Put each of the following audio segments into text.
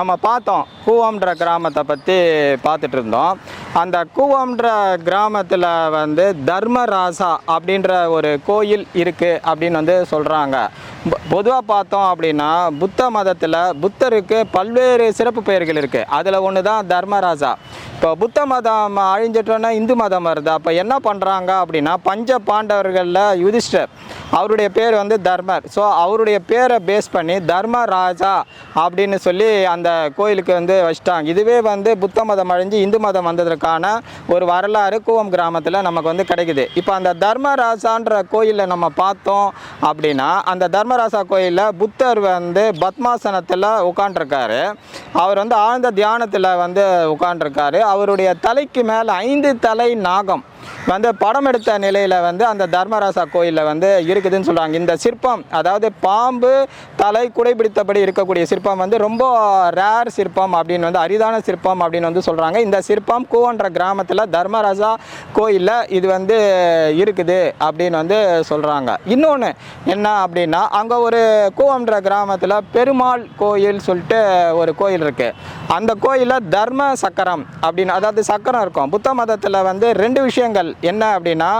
நம்ம பார்த்தோம் கூவம்ன்ற கிராமத்தை பற்றி பார்த்துட்டு இருந்தோம் அந்த கூவம்ன்ற கிராமத்தில் வந்து தர்மராசா அப்படின்ற ஒரு கோயில் இருக்குது அப்படின்னு வந்து சொல்கிறாங்க பொதுவாக பார்த்தோம் அப்படின்னா புத்த மதத்தில் புத்தருக்கு பல்வேறு சிறப்பு பெயர்கள் இருக்குது அதில் ஒன்று தான் தர்மராஜா. இப்போ புத்த மதம் அழிஞ்சிட்டோன்னா இந்து மதம் வருது. அப்போ என்ன பண்ணுறாங்க அப்படின்னா பஞ்ச பாண்டவர்களில் யுதிஷ்டர் அவருடைய பேர் வந்து தர்மர். ஸோ அவருடைய பேரை பேஸ் பண்ணி தர்மராஜா அப்படின்னு சொல்லி அந்த கோயிலுக்கு வந்து வச்சிட்டாங்க. இதுவே வந்து புத்த மதம் அழிஞ்சு இந்து மதம் வந்ததற்கான ஒரு வரலாறு கூவம் கிராமத்தில் நமக்கு வந்து கிடைக்குது. இப்போ அந்த தர்மராஜான்ற கோயிலில் நம்ம பார்த்தோம் அப்படின்னா அந்த தர்மராஜா கோயிலில் புத்தர் வந்து பத்மாசனத்தில் உட்காண்டிருக்காரு அவர் வந்து ஆழ்ந்த தியானத்தில் வந்து உட்காண்டிருக்காரு அவருடைய தலைக்கு மேலே ஐந்து தலை நாகம். வந்து படம் எடுத்த நிலையில் வந்து அந்த தர்மராசா கோயிலில் வந்து இருக்குதுன்னு சொல்கிறாங்க இந்த சிற்பம் அதாவது பாம்பு தலை குடைபிடித்தபடி இருக்கக்கூடிய சிற்பம் வந்து ரொம்ப ரேர் சிற்பம் அப்படின்னு வந்து அரிதான சிற்பம் அப்படின்னு வந்து சொல்கிறாங்க இந்த சிற்பம் கூவன்ற கிராமத்தில் தர்மராசா கோயிலில் இது வந்து இருக்குது அப்படின்னு வந்து சொல்கிறாங்க இன்னொன்று என்ன அப்படின்னா அங்கே ஒரு கூவம்ன்ற கிராமத்தில் பெருமாள் கோயில் சொல்லிட்டு ஒரு கோயில் இருக்குது அந்த கோயிலில் தர்ம சக்கரம் அப்படின்னு அதாவது சக்கரம் இருக்கும். புத்த மதத்தில் வந்து ரெண்டு விஷயங்கள். என்ன அப்படின்னா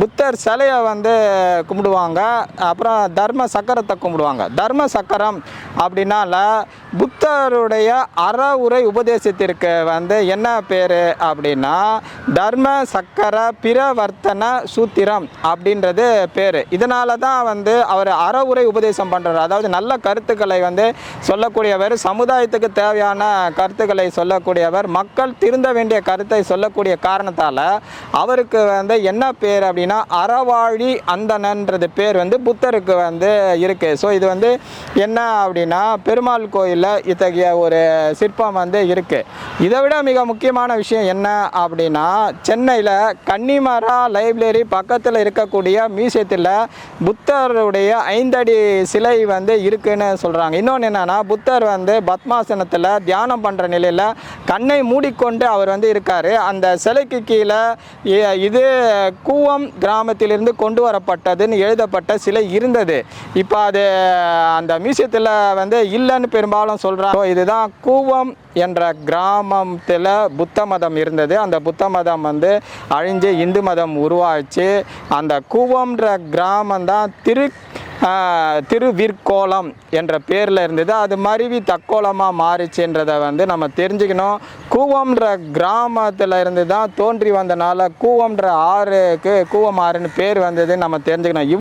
புத்தர் சிலையை வந்து கும்பிடுவாங்க அப்புறம் தர்ம சக்கரத்தை கும்பிடுவாங்க. தர்ம சக்கரம் அப்படின்னால புத்தருடைய அற உரை உபதேசத்திற்கு வந்து என்ன பேர் அப்படின்னா தர்ம சக்கர பிரவர்த்தன சூத்திரம் அப்படின்றது பேர். இதனால தான் வந்து அவர் அற உரை உபதேசம் பண்ணுறாரு அதாவது நல்ல கருத்துக்களை வந்து சொல்லக்கூடியவர் சமுதாயத்துக்கு தேவையான கருத்துக்களை சொல்லக்கூடியவர் மக்கள் திருந்த வேண்டிய கருத்தை சொல்லக்கூடிய காரணத்தால் அவருக்கு வந்து என்ன பேர் அப்படின்னா அறவாழி அந்தனன்றது பேர் வந்து புத்தருக்கு வந்து இருக்குது ஸோ இது வந்து என்ன அப்படின்னா பெருமாள் கோயிலில் இத்தகைய ஒரு சிற்பம் வந்து இருக்குது இதை விட மிக முக்கியமான விஷயம் என்ன அப்படின்னா சென்னையில் கன்னிமரா லைப்ரரி பக்கத்தில் இருக்கக்கூடிய மியூசியத்தில் புத்தருடைய ஐந்தடி சிலை வந்து இருக்குன்னு சொல்கிறாங்க இன்னொன்று என்னென்னா புத்தர் வந்து பத்மாசனத்தில் தியானம் பண்ணுற நிலையில் கண்ணை மூடிக்கொண்டு அவர் வந்து இருக்கார். அந்த சிலைக்கு கீழே இது கூவம் கிராமத்திலிருந்து கொண்டு வரப்பட்டதுன்னு எழுதப்பட்ட சிலை இருந்தது. இப்போ அது அந்த மியூசியத்தில் வந்து இல்லைன்னு பெரும்பாலும் சொல்கிறாங்க இதுதான் கூவம் என்ற கிராமத்தில் புத்த மதம் இருந்தது. அந்த புத்த மதம் வந்து அழிஞ்சு இந்து மதம் உருவாச்சு. அந்த கூவம்ன்ற கிராமம் தான் திரு திருவிற்கோலம் என்ற பேரில் இருந்தது. அது மருவி தக்கோலமாக மாறிச்சுன்றதை வந்து நம்ம தெரிஞ்சுக்கணும். கூவம்ன்ற கிராமத்தில் இருந்து தான் தோன்றி வந்தனால கூவம்ன்ற ஆறுக்கு கூவம் ஆறுன்னு பேர் வந்தது நம்ம தெரிஞ்சுக்கணும்.